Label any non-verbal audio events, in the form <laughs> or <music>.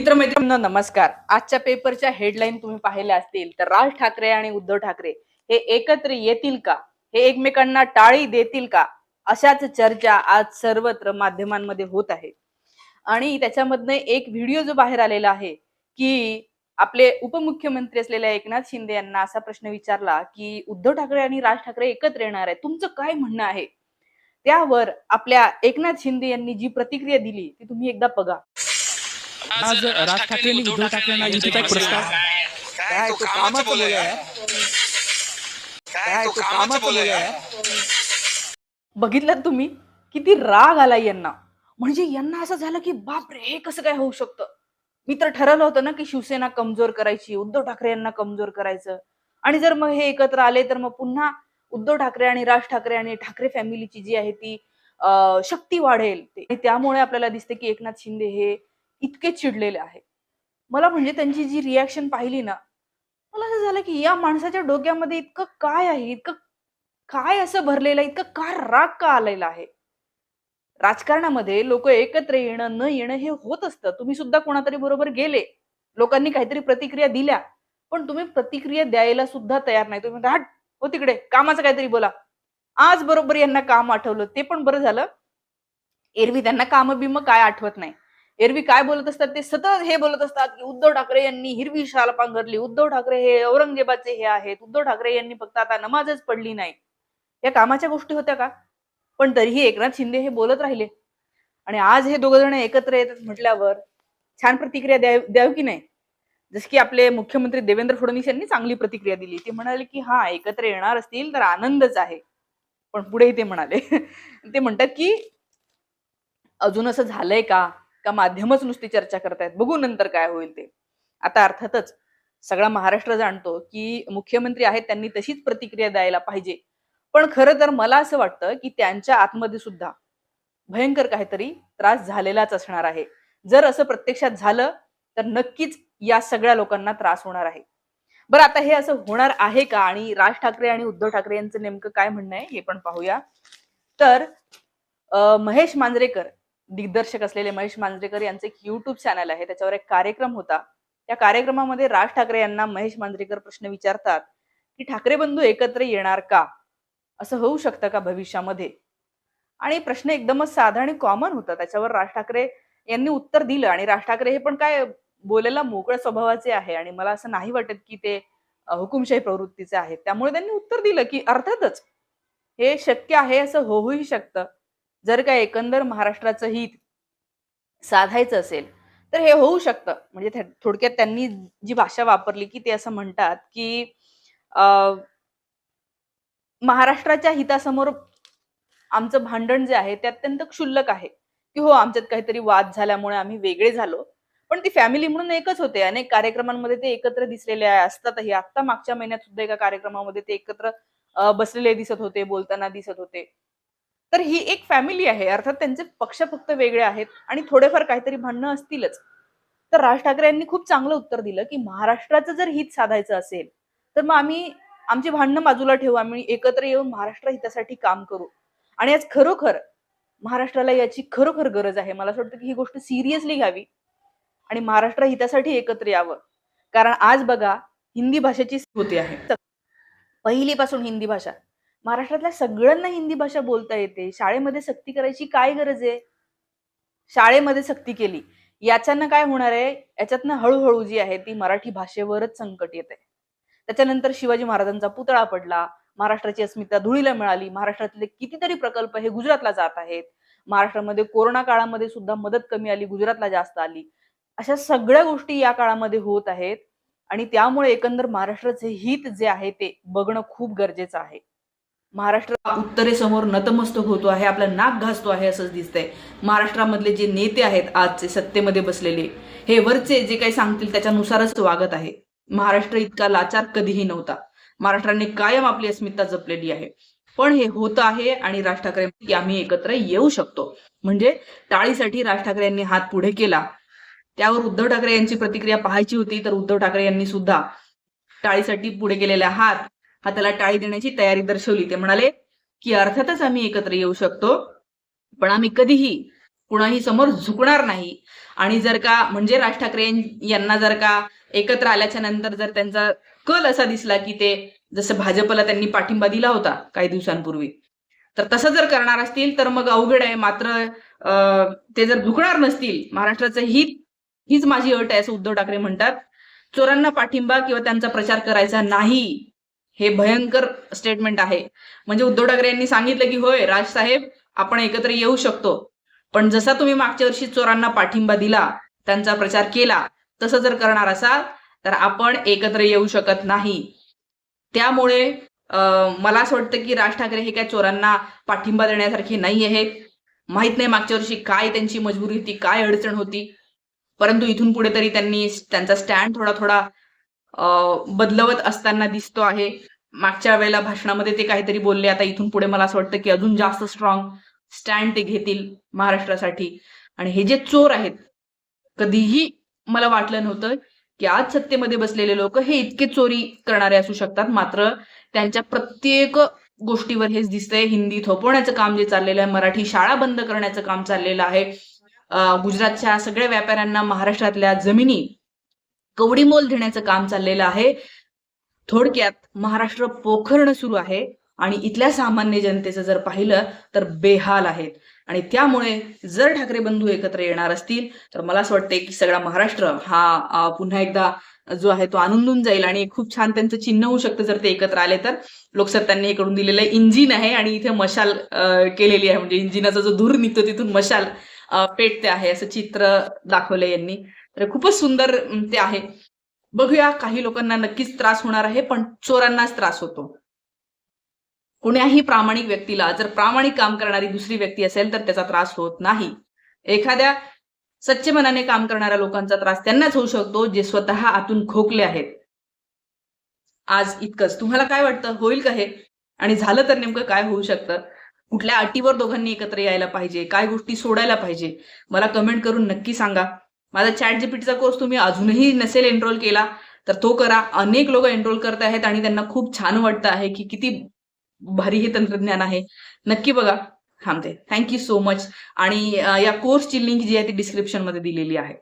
मित्रमैत्रिणींना नमस्कार. आजच्या पेपरच्या हेडलाईन तुम्ही पाहिल्या असतील तर राज ठाकरे आणि उद्धव ठाकरे हे एकत्र येतील का? हे एकमेकांना टाळी देतील का? अशाच चर्चा आज सर्वत्र माध्यमांमध्ये होत आहे. आणि त्याच्यामधनं एक व्हिडिओ जो बाहेर आलेला आहे की आपले उपमुख्यमंत्री असलेल्या एकनाथ शिंदे यांना असा प्रश्न विचारला की उद्धव ठाकरे आणि राज ठाकरे एकत्र येणार आहे. तुमचं काय म्हणणं आहे? त्यावर आपल्या एकनाथ शिंदे यांनी जी प्रतिक्रिया दिली ती तुम्ही एकदा बघा. आज राज ठाकरे आणि उद्धव ठाकरेंना युतीचा एक प्रस्ताव काय तो कामाचं मुलगा आहे काय तो कामाचं मुलगा आहे बघितलं तुम्ही? किती राग आला यांना. म्हणजे यांना असं झालं की बाप रे हे कसं काय होऊ शकतं? मी तर ठरवलं होतं ना की शिवसेना कमजोर करायची उद्धव ठाकरे यांना कमजोर करायचं. आणि जर मग हे एकत्र आले तर मग पुन्हा उद्धव ठाकरे आणि राज ठाकरे आणि ठाकरे फॅमिलीची जी आहे ती शक्ती वाढेल. त्यामुळे आपल्याला दिसते की एकनाथ शिंदे हे इतके चिडलेले आहे. मला म्हणजे त्यांची जी रिॲक्शन पाहिली ना मला असं झालं की या माणसाच्या डोक्यामध्ये इतकं काय आहे? इतकं काय असं भरलेलं इतकं का राग का आलेला आहे? राजकारणामध्ये लोक एकत्र येणं न येणं हे होत असतं. तुम्ही सुद्धा कोणातरी बरोबर गेले. लोकांनी काहीतरी प्रतिक्रिया दिल्या. पण तुम्ही प्रतिक्रिया द्यायला सुद्धा तयार नाही. तुम्ही म्हणता, हट हो तिकडे कामाचं काहीतरी बोला. आज बरोबर यांना काम आठवलं. ते पण बरं झालं. एरवी त्यांना काम बिम काय आठवत नाही. एरवी काय बोलत असतात ते सतत हे बोलत असतात की उद्धव ठाकरे यांनी हिरवी शाल पांघरली उद्धव ठाकरे हे औरंगजेबाचे हे आहेत उद्धव ठाकरे यांनी फक्त आता नमाजच पडली नाही. या कामाच्या गोष्टी होत्या का? पण तरीही एकनाथ शिंदे हे बोलत राहिले. आणि आज हे दोघ जण एकत्र येतात म्हटल्यावर छान प्रतिक्रिया द्याव की नाही? जस की आपले मुख्यमंत्री देवेंद्र फडणवीस यांनी चांगली प्रतिक्रिया दिली. ते म्हणाले की हा एकत्र येणार असतील तर आनंदच आहे. पण पुढेही ते म्हणाले. <laughs> ते म्हणतात की अजून असं झालंय का? का माध्यमच नुसती चर्चा करतायत? बघू नंतर काय होईल ते. आता अर्थातच सगळा महाराष्ट्र जाणतो की मुख्यमंत्री आहेत त्यांनी तशीच प्रतिक्रिया द्यायला पाहिजे. पण खरं तर मला असं वाटतं की त्यांच्या आतमध्ये सुद्धा भयंकर काहीतरी त्रास झालेलाच असणार आहे. जर असं प्रत्यक्षात झालं तर नक्कीच या सगळ्या लोकांना त्रास होणार आहे. बरं आता हे असं होणार आहे का? आणि राज ठाकरे आणि उद्धव ठाकरे यांचं नेमकं काय म्हणणं आहे हे पण पाहूया. तर महेश मांजरेकर दिग्दर्शक असलेले महेश मांजरेकर यांचं एक युट्यूब चॅनल आहे. त्याच्यावर एक कार्यक्रम होता. त्या कार्यक्रमामध्ये राज ठाकरे यांना महेश मांजरेकर प्रश्न विचारतात की ठाकरे बंधू एकत्र येणार का? असं होऊ शकतं का भविष्यामध्ये? आणि प्रश्न एकदमच साधा आणि कॉमन होता. त्याच्यावर राज ठाकरे यांनी उत्तर दिलं आणि राज ठाकरे हे पण काय बोलायला मोकळ्या स्वभावाचे आहे आणि मला असं नाही वाटत की ते हुकुमशाही प्रवृत्तीचे आहेत. त्यामुळे त्यांनी उत्तर दिलं की अर्थातच हे शक्य आहे असं होऊही शकतं. जर का एकंदर महाराष्ट्राचं हित साधायचं असेल तर हे होऊ शकतं. म्हणजे थोडक्यात त्यांनी जी भाषा वापरली की ते असं म्हणतात की महाराष्ट्राच्या हितासमोर आमचं भांडण जे आहे ते अत्यंत क्षुल्लक आहे. की हो आमच्यात काहीतरी वाद झाल्यामुळे आम्ही वेगळे झालो. पण ती फॅमिली म्हणून एकच होते. अनेक कार्यक्रमांमध्ये ते एकत्र दिसलेले आहे असतातही. आता मागच्या महिन्यात सुद्धा एका कार्यक्रमामध्ये ते एकत्र बसलेले दिसत होते बोलताना दिसत होते. तर ही एक फॅमिली आहे. अर्थात त्यांचे पक्ष फक्त वेगळे आहेत आणि थोडेफार काहीतरी भांडणं असतीलच. तर राज ठाकरे यांनी खूप चांगलं उत्तर दिलं की महाराष्ट्राचं जर हित साधायचं असेल तर मग आम्ही आमची भांडणं बाजूला ठेवू. आम्ही एकत्र येऊन महाराष्ट्र हितासाठी काम करू. आणि आज खरोखर महाराष्ट्राला याची खरोखर गरज आहे. मला असं वाटतं की ही गोष्ट सिरियसली घ्यावी आणि महाराष्ट्र हितासाठी एकत्र यावं. कारण आज बघा हिंदी भाषेची होती आहे. पहिलीपासून हिंदी भाषा. महाराष्ट्रातल्या सगळ्यांना हिंदी भाषा बोलता येते. शाळेमध्ये सक्ती करायची काय गरज आहे? शाळेमध्ये सक्ती केली. याच्यानं काय होणार आहे? याच्यातनं हळूहळू जी आहे ती मराठी भाषेवरच संकट येत आहे त्याच्यानंतर शिवाजी महाराजांचा पुतळा पडला. महाराष्ट्राची अस्मिता धुळीला मिळाली. महाराष्ट्रातले कितीतरी प्रकल्प हे गुजरातला जात आहेत. महाराष्ट्रामध्ये कोरोना काळामध्ये सुद्धा मदत कमी आली गुजरातला जास्त आली. अशा सगळ्या गोष्टी या काळामध्ये होत आहेत. आणि त्यामुळे एकंदर महाराष्ट्राचे हित जे आहे ते बघणं खूप गरजेचं आहे. महाराष्ट्र उत्तरेसमोर नतमस्तक होतो आहे आपला नाक घासतो आहे असंच दिसतंय. महाराष्ट्रामधले जे नेते आहेत आजचे सत्तेमध्ये बसलेले हे वरचे जे काही सांगतील त्याच्यानुसारच वागत आहे. महाराष्ट्र इतका लाचार कधीही नव्हता. महाराष्ट्राने कायम आपली अस्मिता जपलेली आहे. पण हे होत आहे आणि राज ठाकरे की आम्ही एकत्र येऊ शकतो. म्हणजे टाळीसाठी राज ठाकरे यांनी हात पुढे केला. त्यावर उद्धव ठाकरे यांची प्रतिक्रिया पाहायची होती तर उद्धव ठाकरे यांनी सुद्धा टाळीसाठी पुढे केलेला हात हा त्याला टाळी देण्याची तयारी दर्शवली. ते म्हणाले की अर्थातच आम्ही एकत्र येऊ शकतो पण आम्ही कधीही कुणाही समोर झुकणार नाही. आणि जर का म्हणजे राज ठाकरे यांना जर का एकत्र आल्याच्यानंतर जर त्यांचा कल असा दिसला की ते जसं भाजपला त्यांनी पाठिंबा दिला होता काही दिवसांपूर्वी तर तसं जर करणार असतील तर मग अवघड आहे. मात्र ते जर झुकणार नसतील महाराष्ट्राचं हित हीच माझी अट आहे असं उद्धव ठाकरे म्हणतात. चोरांना पाठिंबा किंवा त्यांचा प्रचार करायचा नाही. हे भयंकर स्टेटमेंट आहे. म्हणजे उद्धव ठाकरे यांनी सांगितलं की होय राजसाहेब आपण एकत्र येऊ शकतो. पण जसा तुम्ही मागच्या वर्षी चोरांना पाठिंबा दिला त्यांचा प्रचार केला तसं जर करणार असाल तर आपण एकत्र येऊ शकत नाही. त्यामुळे मला असं वाटतं की राज ठाकरे हे काय चोरांना पाठिंबा देण्यासारखे नाही आहे माहीत नाही मागच्या वर्षी काय त्यांची मजबुरी होती काय अडचण होती. परंतु इथून पुढे तरी त्यांनी त्यांचा स्टँड थोडा थोडा बदलवत असताना दिसतो आहे. मागच्या वेळेला भाषणामध्ये ते काहीतरी बोलले आता इथून पुढे मला असं वाटतं की अजून जास्त स्ट्रॉंग स्टँड ते घेतील महाराष्ट्रासाठी. आणि हे जे चोर आहेत कधीही मला वाटलं नव्हतं की आज सत्तेमध्ये बसलेले लोक हे इतके चोरी करणारे असू शकतात. मात्र त्यांच्या प्रत्येक गोष्टीवर हेच दिसतंय. हिंदी थोपवण्याचं काम जे चाललेलं आहे मराठी शाळा बंद करण्याचं काम चाललेलं आहे. गुजरातच्या सगळ्या व्यापाऱ्यांना महाराष्ट्रातल्या जमिनी कवडीमोल देण्याचं काम चाललेलं आहे. थोडक्यात महाराष्ट्र पोखरणं सुरू आहे आणि इथल्या सामान्य जनतेचं जर पाहिलं तर बेहाल आहेत. आणि त्यामुळे जर ठाकरे बंधू एकत्र येणार असतील तर मला असं वाटतंय की सगळा महाराष्ट्र हा पुन्हा एकदा जो आहे तो आनंदून जाईल आणि खूप छान त्यांचं चिन्ह होऊ शकतं जर ते एकत्र आले तर. लोकसत्तांनी हे करून दिलेलं इंजिन आहे आणि इथे मशाल केलेली आहे. म्हणजे इंजिनाचा जो धूर निघतो तिथून मशाल पेटते आहे असं चित्र दाखवलं यांनी. तर खूपच सुंदर ते आहे. बघूया काही लोकांना नक्कीच त्रास होणार आहे पण चोरांनाच त्रास होतो. कुण्याही प्रामाणिक व्यक्तीला जर प्रामाणिक काम करणारी दुसरी व्यक्ती असेल तर त्याचा त्रास होत नाही. एखाद्या सच्चे मनाने काम करणाऱ्या लोकांचा त्रास त्यांनाच होऊ शकतो जे स्वतः आतून खोकले आहेत. आज इतकंच. तुम्हाला काय वाटतं? होईल का हे? आणि झालं तर नेमकं काय होऊ शकतं? कुठल्या अटीवर दोघांनी एकत्र यायला पाहिजे? काय गोष्टी सोडायला पाहिजे? मला कमेंट करून नक्की सांगा. माझा चॅट जीपीटीचा कोर्स तुम्ही अजूनही नसेल एनरोल केला तर तो करा. अनेक लोक एनरोल करत आहेत आणि त्यांना खूप छान वाटतं आहे की किती भारी हे तंत्रज्ञान आहे. नक्की बघा. थांबते. थँक्यू सो मच आणि या कोर्सची लिंक जी आहे ती डिस्क्रिप्शनमध्ये दिलेली आहे.